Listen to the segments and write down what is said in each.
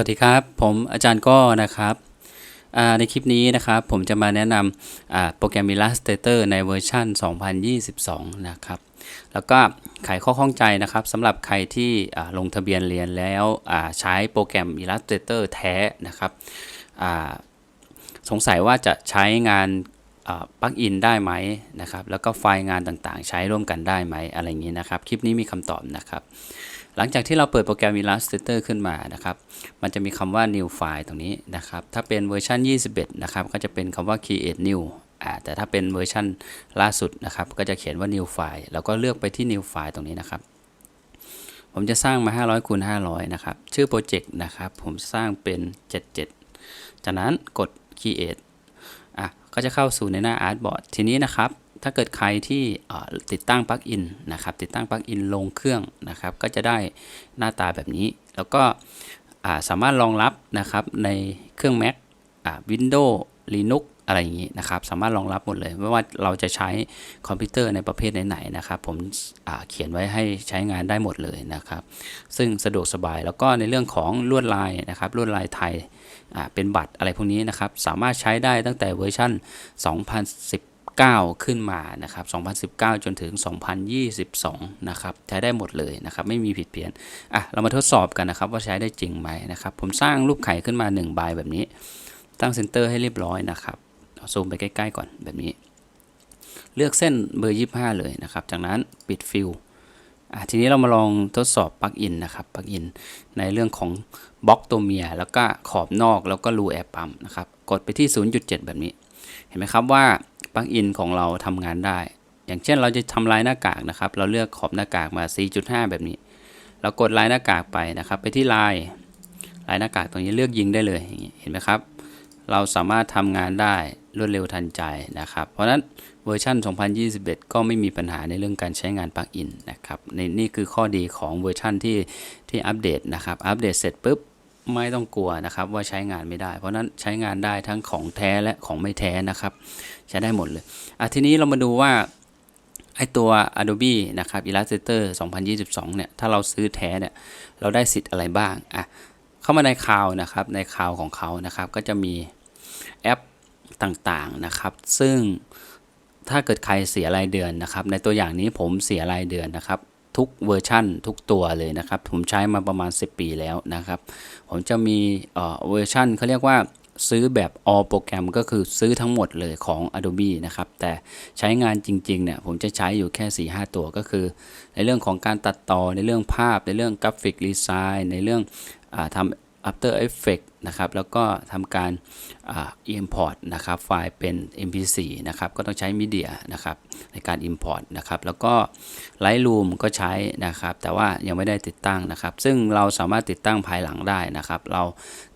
วัสดีครับ ผมอาจารย์ก้อนะครับในคลิปนี้นะครับ ผมจะมาแนะนำโปรแกรม Illustrator ในเวอร์ชัน2022 นะครับ แล้วก็ไขข้อข้องใจนะครับสำหรับใครที่ลงทะเบียนเรียนแล้วใช้โปรแกรม Illustrator แท้นะครับสงสัยว่าจะใช้งานปลั๊กอินได้ไหมนะครับ แล้วก็ไฟล์งานต่างๆ ใช้ร่วมกันได้ไหมอะไรอย่างนี้นะครับ คลิปนี้มีคำตอบนะครับ หลังจากที่เราเปิดโปรแกรม Illustrator ขึ้นมานะครับ มันจะมีคำว่า new file ตรงนี้นะครับ ถ้าเป็นเวอร์ชัน21 นะครับ ก็จะเป็นคำว่า create new อ่าแต่ถ้าเป็นเวอร์ชันล่าสุดนะครับ ก็จะเขียนว่า new file แล้วก็เลือกไปที่ new file ตรงนี้นะครับ ผมจะสร้างมา 500คูณ500 นะครับ ชื่อโปรเจกต์นะครับ ผมสร้างเป็น 77 จากนั้นกด create อะ ก็จะเข้าสู่ในหน้า artboard ทีนี้นะครับ ถ้าเกิดใครที่ติดตั้งปลั๊กอินนะครับ ติดตั้งปลั๊กอินลงเครื่องนะครับ ก็จะได้หน้าตาแบบนี้ แล้วก็สามารถรองรับนะครับในเครื่อง Mac Windows Linux อะไรอย่างนี้นะครับ สามารถรองรับหมดเลย ไม่ว่าเราจะใช้คอมพิวเตอร์ในประเภทไหนๆนะครับ ผมเขียนไว้ให้ใช้งานได้หมดเลยนะครับ ซึ่งสะดวกสบาย แล้วก็ในเรื่องของลวดลายนะครับ ลวดลายไทยเป็นบัตรอะไรพวกนี้นะครับ สามารถใช้ได้ตั้งแต่เวอร์ชัน2010 9 ขึ้นมานะครับ 2019 จนถึง 2022 นะครับ ใช้ได้หมดเลยนะครับ ไม่มีผิดเพี้ยน อะ เรามาทดสอบกันนะครับว่าใช้ได้จริงไหมนะครับ ผมสร้างรูปไข่ขึ้นมา1ใบแบบนี้ ตั้งเซนเตอร์ให้เรียบร้อยนะครับซูมไปใกล้ๆก่อนแบบนี้ เลือกเส้นเบอร์ 25 เลยนะครับ จากนั้นปิดฟิลอะทีนี้เรามาลองทดสอบปลั๊กอินนะครับปลั๊กอินในเรื่องของบล็อกตัวเมีย แล้วก็ขอบนอกแล้วก็รูแอร์ปั๊มนะครับ กดไปที่ 0.7 แบบนี้ เห็นไหมครับว่า ปลั๊กอินของเราทำงานได้ อย่างเช่นเราจะทำลายหน้ากากนะครับ เราเลือกขอบหน้ากากมา 4.5 แบบนี้ เรากดลายหน้ากากไปนะครับ ไปที่ลายลายหน้ากากตรงนี้เลือกยิงได้เลยเห็นไหมครับ เราสามารถทำงานได้รวดเร็วทันใจนะครับ เพราะฉะนั้นเวอร์ชัน 2021 ก็ไม่มีปัญหาในเรื่องการใช้งานปลั๊กอินนะครับในนี่คือข้อดีของเวอร์ชันที่ที่อัปเดตนะครับ อัปเดตเสร็จปุ๊บ ไม่ต้องกลัวนะครับว่าใช้งานไม่ได้ เพราะนั้นใช้งานได้ทั้งของแท้และของไม่แท้นะครับ ใช้ได้หมดเลยอะทีนี้เรามาดูว่าไอตัว Adobe นะครับ Illustrator 2022 เนี่ย ถ้าเราซื้อแท้เนี่ย เราได้สิทธิ์อะไรบ้าง อะ เข้ามาในคลาวนะครับ ในคลาวของเขานะครับ ก็จะมีแอปต่างๆนะครับ ซึ่งถ้าเกิดใครเสียรายเดือนนะครับ ในตัวอย่างนี้ผมเสียรายเดือนนะครับ ทุกเวอร์ชั่นทุกตัวเลยนะครับ ผมใช้มาประมาณ 10 ปีแล้วนะครับ ผมจะมีเวอร์ชั่นเขาเรียกว่าซื้อแบบ all โปรแกรมก็คือซื้อทั้งหมดเลยของ Adobe นะครับ แต่ใช้งานจริงๆเนี่ยผมจะใช้อยู่แค่ 4-5 ตัวก็คือ ในเรื่องของการตัดต่อในเรื่องภาพในเรื่องกราฟิกดีไซน์ในเรื่องอทำ After Effects นะครับแล้วก็ทำการ import นะครับไฟล์เป็น mp4 นะครับก็ต้องใช้ media นะครับในการ import นะครับแล้วก็ Lightroom ก็ใช้นะครับแต่ว่ายังไม่ได้ติดตั้งนะครับ ซึ่งเราสามารถติดตั้งภายหลังได้นะครับเรา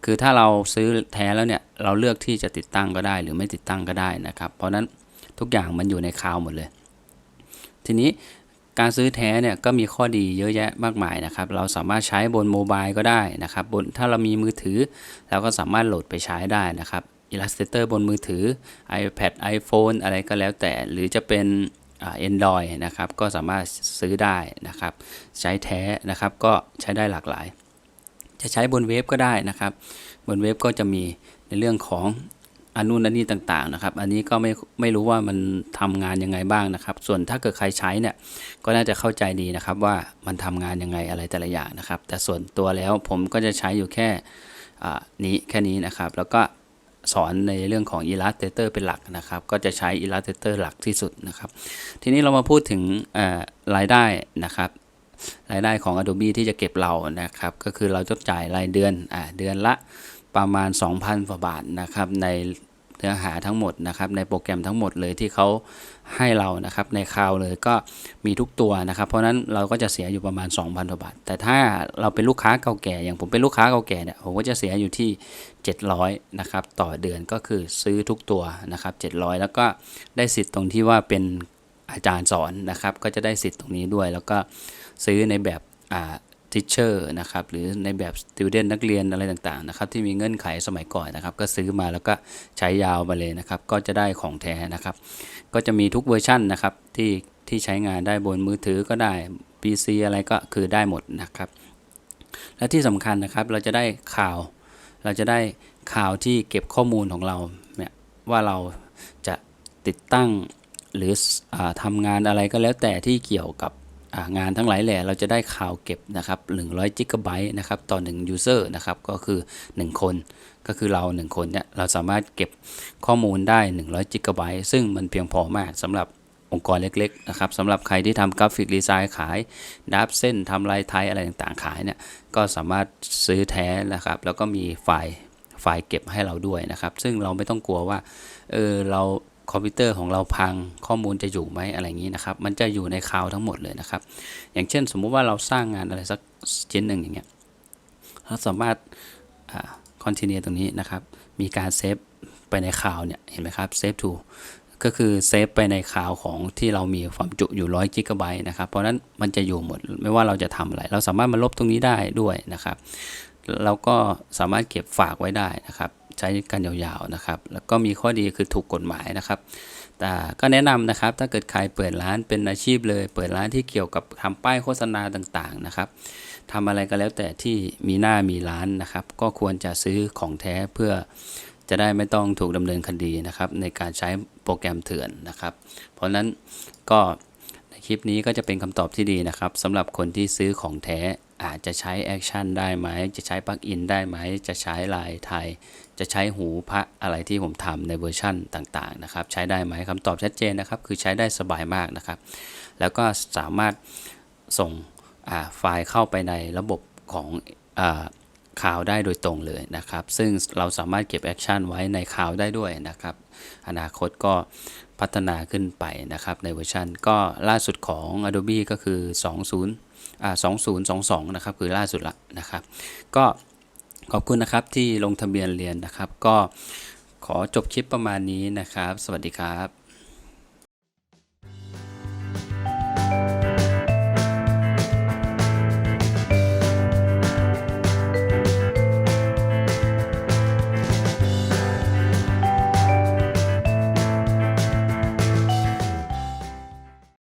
คือถ้าเราซื้อแท้แล้วเนี่ยเราเลือกที่จะติดตั้งก็ได้ หรือไม่ติดตั้งก็ได้นะครับ เพราะนั้นทุกอย่างมันอยู่ในคลาวหมดเลย ทีนี้ การซื้อแท้เนี่ยก็มีข้อดีเยอะแยะมากมายนะครับ เราสามารถใช้บนโมบายก็ได้นะครับ บนถ้าเรามีมือถือเราก็สามารถโหลดไปใช้ได้นะครับ Illustrator บนมือถือ iPad iPhone อะไรก็แล้วแต่ หรือจะเป็น Android นะครับ ก็สามารถซื้อได้นะครับ ใช้แท้นะครับก็ใช้ได้หลากหลาย จะใช้บนเว็บก็ได้นะครับ บนเว็บก็จะมีในเรื่องของ อันนู้นอันนี้ต่างๆนะครับ อันนี้ก็ไม่ไม่รู้ว่ามันทำงานยังไงบ้างนะครับ ส่วนถ้าเกิดใครใช้เนี่ยก็น่าจะเข้าใจดีนะครับว่ามันทำงานยังไงอะไรแต่ละอย่างนะครับ แต่ส่วนตัวแล้วผมก็จะใช้อยู่แค่นี้แค่นี้นะครับ แล้วก็สอนในเรื่องของ Illustrator เป็นหลักนะครับ ก็จะใช้ Illustrator หลักที่สุดนะครับ ทีนี้เรามาพูดถึงรายได้นะครับรายได้ของ Adobe ที่จะเก็บเรานะครับ ก็คือเราจะจ่ายรายเดือนอเดือนละ ประมาณ 2,000กว่าบาทนะครับในเนื้อหาทั้งหมดนะครับในโปรแกรมทั้งหมดเลยที่เขาให้เรานะครับในคลาวเลยก็มีทุกตัวนะครับ เพราะนั้นเราก็จะเสียอยู่ประมาณ 2,000กว่าบาท แต่ถ้าเราเป็นลูกค้าเก่าแก่อย่างผมเป็นลูกค้าเก่าแก่เนี่ยผมก็จะเสียอยู่ที่ 700นะครับต่อเดือนก็คือซื้อทุกตัวนะครับ700 แล้วก็ได้สิทธิ์ตรงที่ว่าเป็นอาจารย์สอนนะครับ ก็จะได้สิทธิ์ตรงนี้ด้วย แล้วก็ซื้อในแบบอ่า ทิเชอร์นะครับหรือในแบบสติวเดนนักเรียนอะไรต่างๆนะครับที่มีเงื่อนไขสมัยก่อนนะครับ ก็ซื้อมาแล้วก็ใช้ยาวมาเลยนะครับ ก็จะได้ของแท้นะครับ ก็จะมีทุกเวอร์ชั่นนะครับที่ที่ใช้งานได้บนมือถือก็ได้ PC อะไรก็คือได้หมดนะครับ และที่สำคัญนะครับเราจะได้ข่าว เราจะได้ข่าวที่เก็บข้อมูลของเราเนี่ยว่าเราจะติดตั้งหรืออทำงานอะไรก็แล้วแต่ที่เกี่ยวกับ งานทั้งหลายแหล่เราจะได้ข่าวเก็บนะครับ100 g b นะครับต่อ1 user นะครับก็คือ 1 คนก็คือเรา 1 คนเนี่ยเราสามารถเก็บข้อมูลได้ 100 g b ซึ่งมันเพียงพอมากสำหรับองค์กรเล็กๆนะครับสำหรับใครที่ทำกราฟิกดีไซน์ขายดับเส้นทำลายไทยอะไรต่างๆขายเนี่ยก็สามารถซื้อแท้นะครับ แล้วก็มีไฟล์ไฟล์เก็บให้เราด้วยนะครับ ซึ่งเราไม่ต้องกลัวว่าเออเรา คอมพิวเตอร์ของเราพังข้อมูลจะอยู่ไหมอะไรอย่างนี้นะครับ มันจะอยู่ในคลาวทั้งหมดเลยนะครับ อย่างเช่น สมมุติว่าเราสร้างงานอะไรสักชิ้นหนึ่งอย่างเงี้ยเราสามารถคอนติเนียตรงนี้นะครับ มีการเซฟไปในคลาวเนี่ยเห็นไหมครับเซฟทูก็คือเซฟไปในคลาวของที่เรามีความจุอยู่100 g b นะครับ เพราะนั้นมันจะอยู่หมดไม่ว่าเราจะทำอะไร เราสามารถมาลบตรงนี้ได้ด้วยนะครับ แล้วก็สามารถเก็บฝากไว้ได้นะครับ ใช้กันยาวๆนะครับ แล้วก็มีข้อดีคือถูกกฎหมายนะครับ แต่ก็แนะนำนะครับถ้าเกิดใครเปิดร้านเป็นอาชีพเลย เปิดร้านที่เกี่ยวกับทำป้ายโฆษณาต่างๆนะครับทำอะไรก็แล้วแต่ที่มีหน้ามีร้านนะครับ ก็ควรจะซื้อของแท้เพื่อจะได้ไม่ต้องถูกดำเนินคดีนะครับ ในการใช้โปรแกรมเถื่อนนะครับ เพราะนั้นก็ในคลิปนี้ก็จะเป็นคำตอบที่ดีนะครับสำหรับคนที่ซื้อของแท้ อาจจะใช้แอคชั่นได้ไหม จะใช้ปลั๊กอินได้ไหม จะใช้ลายไทย จะใช้หูพระอะไรที่ผมทำในเวอร์ชั่นต่างๆนะครับ ใช้ได้ไหมคำตอบชัดเจนนะครับ คือใช้ได้สบายมากนะครับ แล้วก็สามารถส่งไฟล์เข้าไปในระบบของข่าวได้โดยตรงเลยนะครับ ซึ่งเราสามารถเก็บแอคชั่นไว้ในข่าวได้ด้วยนะครับ อนาคตก็ พัฒนาขึ้นไปนะครับในเวอร์ชันก็ล่าสุดของ Adobe ก็คือ 20อ่า2022 นะครับ คือล่าสุดละนะครับ ก็ขอบคุณนะครับที่ลงทะเบียนเรียนนะครับ ก็ขอจบคลิปประมาณนี้นะครับ สวัสดีครับ